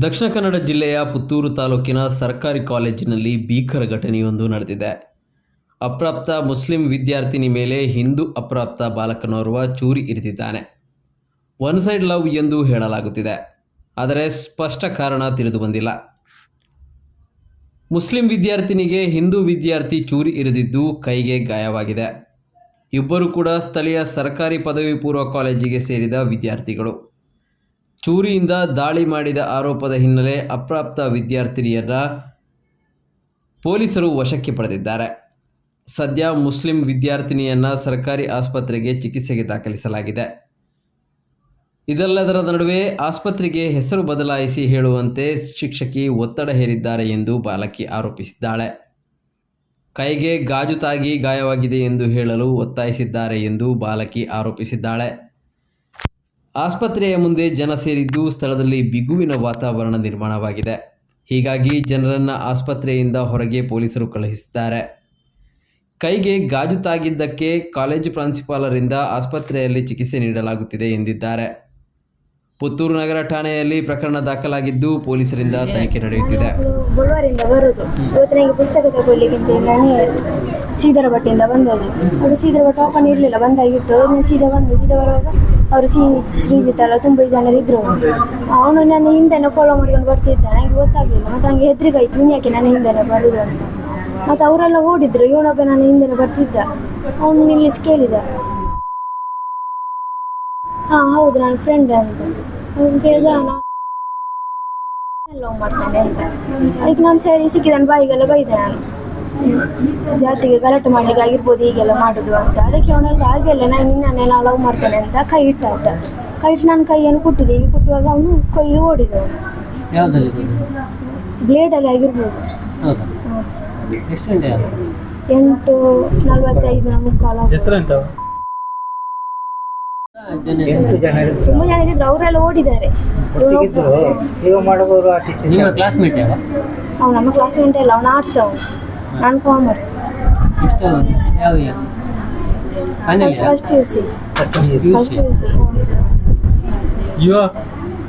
ದಕ್ಷಿಣ ಕನ್ನಡ ಜಿಲ್ಲೆಯ ಪುತ್ತೂರು ತಾಲೂಕಿನ ಸರ್ಕಾರಿ ಕಾಲೇಜಿನಲ್ಲಿ ಭೀಕರ ಘಟನೆಯೊಂದು ನಡೆದಿದೆ. ಅಪ್ರಾಪ್ತ ಮುಸ್ಲಿಂ ವಿದ್ಯಾರ್ಥಿನಿ ಮೇಲೆ ಹಿಂದೂ ಅಪ್ರಾಪ್ತ ಬಾಲಕನೋರ್ವ ಚೂರಿ ಇರಿದಿದ್ದಾನೆ. ಒನ್ ಸೈಡ್ ಲವ್ ಎಂದು ಹೇಳಲಾಗುತ್ತಿದೆ. ಆದರೆ ಸ್ಪಷ್ಟ ಕಾರಣ ತಿಳಿದು ಬಂದಿಲ್ಲ. ಮುಸ್ಲಿಂ ವಿದ್ಯಾರ್ಥಿನಿಗೆ ಹಿಂದೂ ವಿದ್ಯಾರ್ಥಿ ಚೂರಿ ಇರಿದಿದ್ದು ಕೈಗೆ ಗಾಯವಾಗಿದೆ. ಇಬ್ಬರು ಕೂಡ ಸ್ಥಳೀಯ ಸರ್ಕಾರಿ ಪದವಿ ಪೂರ್ವ ಕಾಲೇಜಿಗೆ ಸೇರಿದ ವಿದ್ಯಾರ್ಥಿಗಳು. ಚೂರಿಯಿಂದ ದಾಳಿ ಮಾಡಿದ ಆರೋಪದ ಹಿನ್ನೆಲೆ ಅಪ್ರಾಪ್ತ ವಿದ್ಯಾರ್ಥಿನಿಯರ ಪೊಲೀಸರು ವಶಕ್ಕೆ ಪಡೆದಿದ್ದಾರೆ. ಸದ್ಯ ಮುಸ್ಲಿಂ ವಿದ್ಯಾರ್ಥಿನಿಯನ್ನ ಸರ್ಕಾರಿ ಆಸ್ಪತ್ರೆಗೆ ಚಿಕಿತ್ಸೆಗೆ ದಾಖಲಿಸಲಾಗಿದೆ. ಇದೆಲ್ಲದರ ನಡುವೆ ಆಸ್ಪತ್ರೆಗೆ ಹೆಸರು ಬದಲಾಯಿಸಿ ಹೇಳುವಂತೆ ಶಿಕ್ಷಕಿ ಒತ್ತಡ ಹೇರಿದ್ದಾರೆ ಎಂದು ಬಾಲಕಿ ಆರೋಪಿಸಿದ್ದಾಳೆ. ಕೈಗೆ ಗಾಜು ತಾಗಿ ಗಾಯವಾಗಿದೆ ಎಂದು ಹೇಳಲು ಒತ್ತಾಯಿಸಿದ್ದಾರೆ ಎಂದು ಬಾಲಕಿ ಆರೋಪಿಸಿದ್ದಾಳೆ. ಆಸ್ಪತ್ರೆಯ ಮುಂದೆ ಜನ ಸೇರಿದ್ದು ಸ್ಥಳದಲ್ಲಿ ಬಿಗುವಿನ ವಾತಾವರಣ ನಿರ್ಮಾಣವಾಗಿದೆ ಹೀಗಾಗಿ ಜನರನ್ನು ಆಸ್ಪತ್ರೆಯಿಂದ ಹೊರಗೆ ಪೊಲೀಸರು ಕಳುಹಿಸಿದ್ದಾರೆ ಕೈಗೆ ಗಾಜು ತಾಗಿದ್ದಕ್ಕೆ ಕಾಲೇಜು ಪ್ರಾಂಶುಪಾಲರಿಂದ ಆಸ್ಪತ್ರೆಯಲ್ಲಿ ಚಿಕಿತ್ಸೆ ನೀಡಲಾಗುತ್ತಿದೆ ಎಂದಿದ್ದಾರೆ ಪುತ್ತೂರು ನಗರ ಠಾಣೆಯಲ್ಲಿ ಪ್ರಕರಣ ದಾಖಲಾಗಿದ್ದು ಪೊಲೀಸರಿಂದ ತನಿಖೆ ನಡೆಯುತ್ತಿದೆ ಅಂತ ಬಟ್ಟೆಯಿಂದ ಬಂದದ್ದು. ಅದು ಸೀದರ ಬಟ್ಟೆ ಓಪನ್ ಇರಲಿಲ್ಲ, ಬಂದಾಗಿತ್ತು. ನಾನು ಸೀದಾ ಬಂದೆ, ಸೀದಾ ಬರುವಾಗ ಅವರು ಶ್ರೀ, ಶ್ರೀಜಿತ್ ಎಲ್ಲ ತುಂಬ ಜನರು ಇದ್ರು. ಅವನು ನನ್ನ ಹಿಂದೆನೇ ಫಾಲೋ ಮಾಡ್ಕೊಂಡು ಬರ್ತಿದ್ದ. ನನಗೆ ಗೊತ್ತಾಗಲಿಲ್ಲ. ಮತ್ತು ಹಂಗೆ ಹೆದ್ರಿಗಾಯ್ತು ಇನ್ನು ಯಾಕೆ ನನ್ನ ಹಿಂದೆನೇ ಬರುದು? ಅಂತ. ಮತ್ತು ಅವರೆಲ್ಲ ಓಡಿದ್ರು. ಇವನೊಬ್ಬ ನನ್ನ ಹಿಂದೆನೇ ಬರ್ತಿದ್ದ. ಅವನು ನಿಲ್ಲಿಸಿ ಕೇಳಿದ. ಹಾಂ, ಹೌದು ನನ್ನ ಫ್ರೆಂಡ್ ಅಂತ. ಅವ್ನು ಕೇಳಿದ, ನಾನು ಲವ್ ಮಾಡ್ತಾನೆ ಅಂತ. ಅದಕ್ಕೆ ನಾನು ಸರಿ ಸಿಕ್ಕಿದ್ದಾನೆ ಬಾಯಿಗೆಲ್ಲ ಬೈದೆ ನಾನು. ಜಾತಿಗೆ ಗಲಾಟೆ ಮಾಡ್ಲಿಕ್ಕೆ ಆಗಿರ್ಬೋದು ಹೀಗೆಲ್ಲ ಮಾಡುದು ಅಂತ. ಅದಕ್ಕೆ ಅವನಲ್ಲಿ ಹಾಗೆಲ್ಲ ನಾನು ನಿನ್ನೆ ನಾನು ಲವ್ ಮಾಡ್ತೇನೆ ಅಂತ ಕೈ ಇಟ್ಟ ಅವಟ. ಕೈ ಇಟ್ಟು ನಾನು ಕೈಯನ್ನು ಕೊಟ್ಟಿದ್ದೆ ಹೀಗೆ ಕೊಟ್ಟುವಾಗ ಅವನು ಕೈ ಓಡಿದ ಬ್ಲೇಡ್ ಅಲ್ಲಿ ಬ್ಲೇಡಲ್ಲಿ ಆಗಿರ್ಬೋದು ಎಂಟು ನಲ್ವತ್ತೈದು ನಮ್ಮ ತುಂಬಾ ಜನ ಇದ್ರು. ತುಂಬ ಜನ ಇದ್ರು ಅವರೆಲ್ಲ ಓಡಿದ್ದಾರೆ. ಅವ್ನು ನಮ್ಮ ಮಾಡಬಹುದು ಆರ್ಟಿಸ್ಟ್ ನಿಮ್ಮ ಕ್ಲಾಸ್ಮೇಟ್ ಇಲ್ಲ ಅವನು ಆರ್ಟ್ಸ್ ಅವನು. მან გვამართლა. იშტელანი, ალია. ანელია. ფასფილსი. ფასფილსი. იო